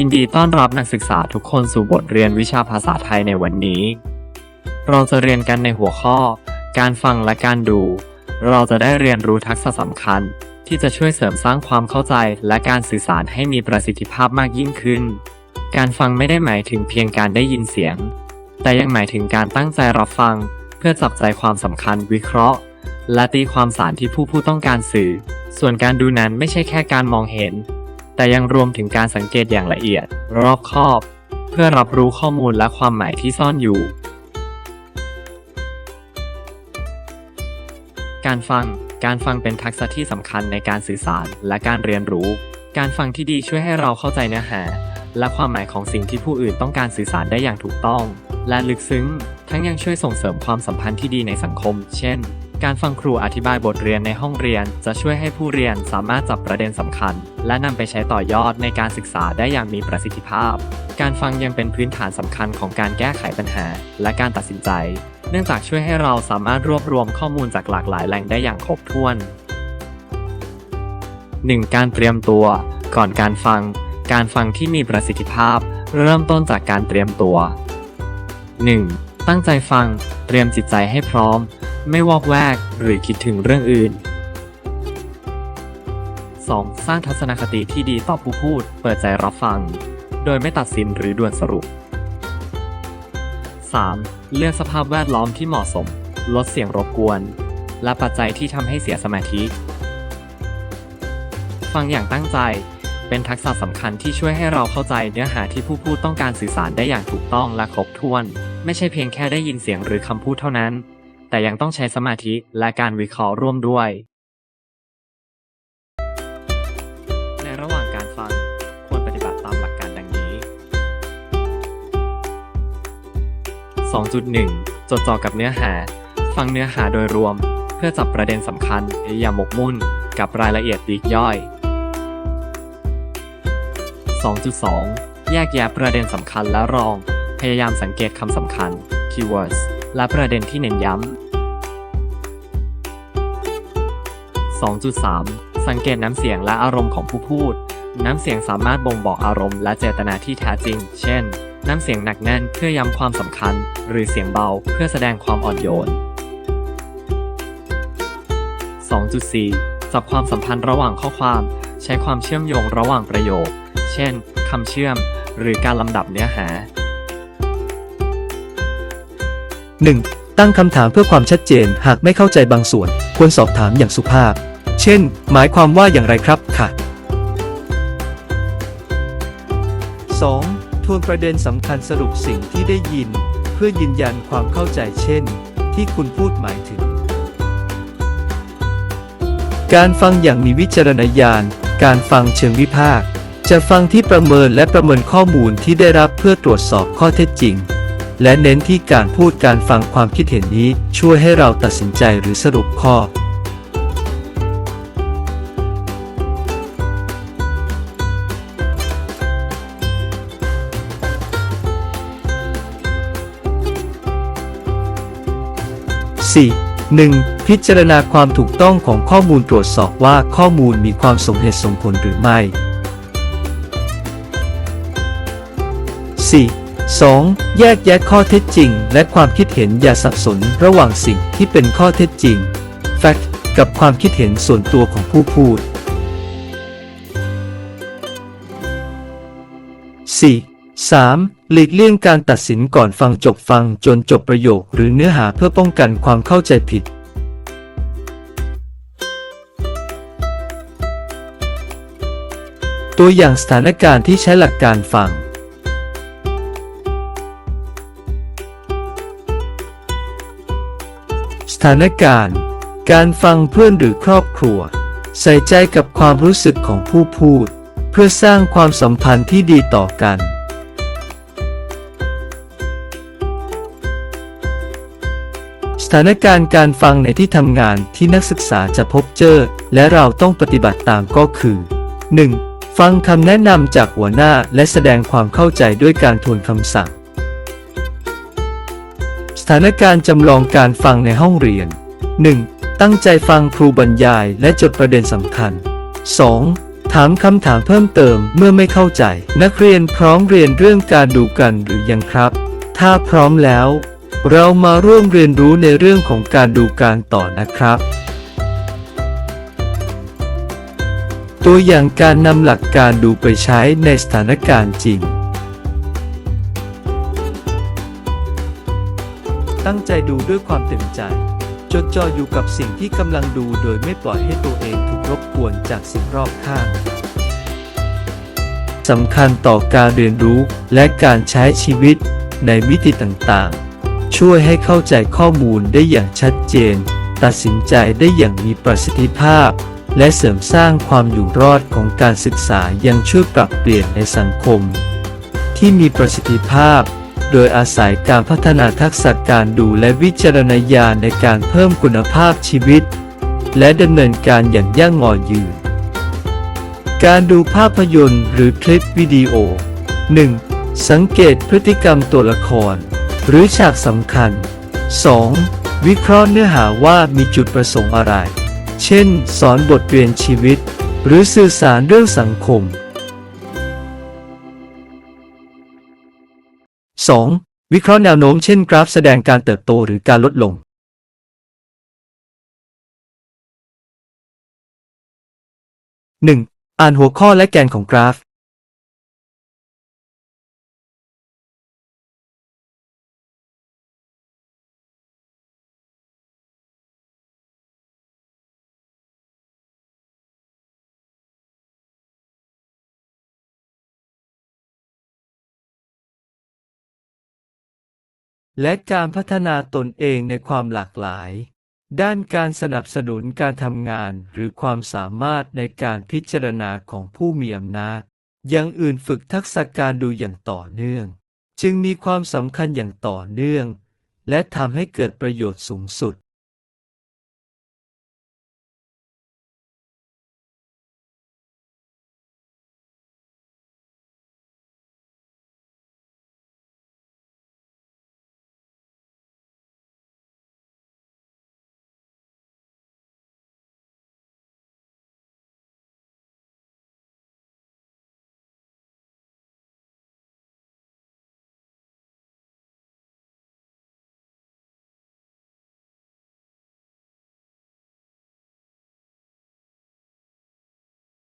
ยินดีต้อนรับนักศึกษาทุกคนสู่บทเรียนวิชาภาษาไทยในวันนี้ เราจะเรียนกันในหัวข้อ การฟังและการดู เราจะได้เรียนรู้ทักษะสำคัญ ที่จะช่วยเสริมสร้างความเข้าใจและการสื่อสารให้มีประสิทธิภาพมากยิ่งขึ้น การฟังไม่ได้หมายถึงเพียงการได้ยินเสียง แต่ยังหมายถึงการตั้งใจรับฟัง เพื่อจับใจความสำคัญวิเคราะห์ และตีความสารที่ผู้ผู้ต้องการสื่อ ส่วนการดูนั้นไม่ใช่แค่การมองเห็น แต่ยังรวมถึงการสังเกตอย่างละเอียด รอบคอบ เพื่อรับรู้ข้อมูลและความหมายที่ซ่อนอยู่ การฟัง การฟังเป็นทักษะที่สำคัญในการสื่อสารและการเรียนรู้ การฟังที่ดีช่วยให้เราเข้าใจเนื้อหา และความหมายของสิ่งที่ผู้อื่นต้องการสื่อสารได้อย่างถูกต้อง และลึกซึ้ง ทั้งยังช่วยส่งเสริมความสัมพันธ์ที่ดีในสังคม เช่น การฟังครูอธิบายบทเรียนในห้องเรียน จะช่วยให้ผู้เรียนสามารถจับประเด็นสำคัญ และนำไปใช้ต่อยอดในการศึกษาได้อย่างมีประสิทธิภาพ การฟังยังเป็นพื้นฐานสำคัญของการแก้ไขปัญหา และการตัดสินใจ เนื่องจากช่วยให้เราสามารถรวบรวมข้อมูลจากหลากหลายแหล่งได้อย่างครบถ้วน 1. การเตรียมตัว ก่อนการฟัง การฟังที่มีประสิทธิภาพ เริ่มต้นจากการเตรียมตัว 1. ตั้งใจฟัง เตรียมจิตใจให้พร้อม ไม่วอกแวก หรือคิดถึงเรื่องอื่น 2. สร้างทัศนคติที่ดีต่อผู้พูด เปิดใจรับฟัง โดยไม่ตัดสินหรือด่วนสรุป 3. เลือกสภาพแวดล้อมที่เหมาะสม ลดเสียงรบกวน และปัจจัยที่ทำให้เสียสมาธิ ฟังอย่างตั้งใจ เป็นทักษะสำคัญที่ช่วยให้เราเข้าใจเนื้อหาที่ผู้พูดต้องการสื่อสารได้อย่างถูกต้องและครบถ้วน ไม่ใช่เพียงแค่ได้ยินเสียงหรือคำพูดเท่านั้น แต่ยังต้องใช้สมาธิและการวิเคราะห์ร่วมด้วย ในระหว่างการฟังควรปฏิบัติตามหลักการดังนี้ 2.1 จดจ่อกับเนื้อหา ฟังเนื้อหาโดยรวม เพื่อจับประเด็นสำคัญอย่าหมกมุ่นกับรายละเอียดปลีกย่อย 2.2 แยกแยะประเด็นสำคัญและรอง พยายามสังเกตคำสำคัญ keywords และประเด็นที่เน้นย้ำ 2.3 สังเกตน้ำเสียงและอารมณ์ของผู้พูด น้ำเสียงสามารถบ่งบอกอารมณ์และเจตนาที่แท้จริง เช่น น้ำเสียงหนักแน่นเพื่อย้ำความสำคัญ หรือเสียงเบาเพื่อแสดงความอ่อนโยน 2.4 จับความสัมพันธ์ระหว่างข้อความ ใช้ความเชื่อมโยงระหว่างประโยค เช่นคำเชื่อม หรือการลำดับเนื้อหา 1. ตั้งคำถามเพื่อความชัดเจนหากไม่เข้าใจบางส่วน ควรสอบถามอย่างสุภาพ เช่น หมายความว่าอย่างไรครับค่ะ 2. ทวนประเด็นสำคัญสรุปสิ่งที่ได้ยิน เพื่อยืนยันความเข้าใจเช่น ที่คุณพูดหมายถึง การฟังอย่างมีวิจารณญาณ การฟังเชิงวิพากษ์จะฟังที่ประเมินและประเมินข้อมูลที่ได้รับเพื่อตรวจสอบข้อเท็จจริง และเน้นที่การพูดการฟังความคิดเห็นนี้ช่วยให้เราตัดสินใจหรือสรุปข้อ 4. 1. พิจารณาความถูกต้องของข้อมูลตรวจสอบว่าข้อมูลมีความสมเหตุสมผลหรือไม่ 4. 2. แยกแยะข้อเท็จจริง และความคิดเห็นอย่าสับสนระหว่างสิ่งที่เป็นข้อเท็จจริง fact กับความคิดเห็นส่วนตัวของผู้พูด 4. 3. หลีกเลี่ยงการตัดสินก่อนฟังจบฟังจนจบประโยค หรือเนื้อหาเพื่อป้องกันความเข้าใจผิด ตัวอย่างสถานการณ์ที่ใช้หลักการฟัง ถานการณ์ การฟังเพื่อนหรือครอบครัว ใส่ใจกับความรู้สึกของผู้พูด เพื่อสร้างความสัมพันธ์ที่ดีต่อกัน สถานการณ์การฟังในที่ทำงานที่นักศึกษาจะพบเจอ และเราต้องปฏิบัติตามก็คือ 1. ฟังคำแนะนำจากหัวหน้าและแสดงความเข้าใจด้วยการทวนคำสั่ง ถานการณ์จำลองการฟังในห้องเรียน 1. ตั้งใจฟังครูบรรยายและจดประเด็นสำคัญ 2. ถามคำถามเพิ่มเติมเมื่อไม่เข้าใจ นักเรียนพร้อมเรียนเรื่องการดูกันหรือยังครับ ถ้าพร้อมแล้ว เรามาร่วมเรียนรู้ในเรื่องของการดูการต่อนะครับ ตัวอย่างการนำหลักการดูไปใช้ในสถานการณ์จริง ตั้งใจดูด้วยความเต็มใจ จดจ่ออยู่กับสิ่งที่กำลังดูโดยไม่ปล่อยให้ตัวเองถูกรบกวนจากสิ่งรอบข้างสำคัญต่อการเรียนรู้และการใช้ชีวิตในมิติต่างๆ ช่วยให้เข้าใจข้อมูลได้อย่างชัดเจน ตัดสินใจได้อย่างมีประสิทธิภาพ และเสริมสร้างความอยู่รอดของการศึกษายังช่วยปรับเปลี่ยนในสังคม ที่มีประสิทธิภาพ โดยอาศัยการพัฒนาทักษะการดูและวิจารณญาณในการเพิ่มคุณภาพชีวิต และดำเนินการอย่างยั่งงอยืน การดูภาพยนตร์หรือคลิปวิดีโอ 1. สังเกตพฤติกรรมตัวละคร หรือฉากสำคัญ 2. วิเคราะห์เนื้อหาว่ามีจุดประสงค์อะไร เช่น สอนบทเรียนชีวิต หรือสื่อสารเรื่องสังคม 2. วิเคราะห์แนวโน้มเช่นกราฟแสดงการเติบโตหรือการลดลง 1. อ่านหัวข้อและแกนของกราฟ และการพัฒนาตนเองในความหลากหลาย ด้านการสนับสนุนการทำงานหรือความสามารถในการพิจารณาของผู้มีอำนาจอยังอื่นฝึกทักษะการดูอย่างต่อเนื่อง จึงมีความสำคัญอย่างต่อเนื่อง และทำให้เกิดประโยชน์สูงสุด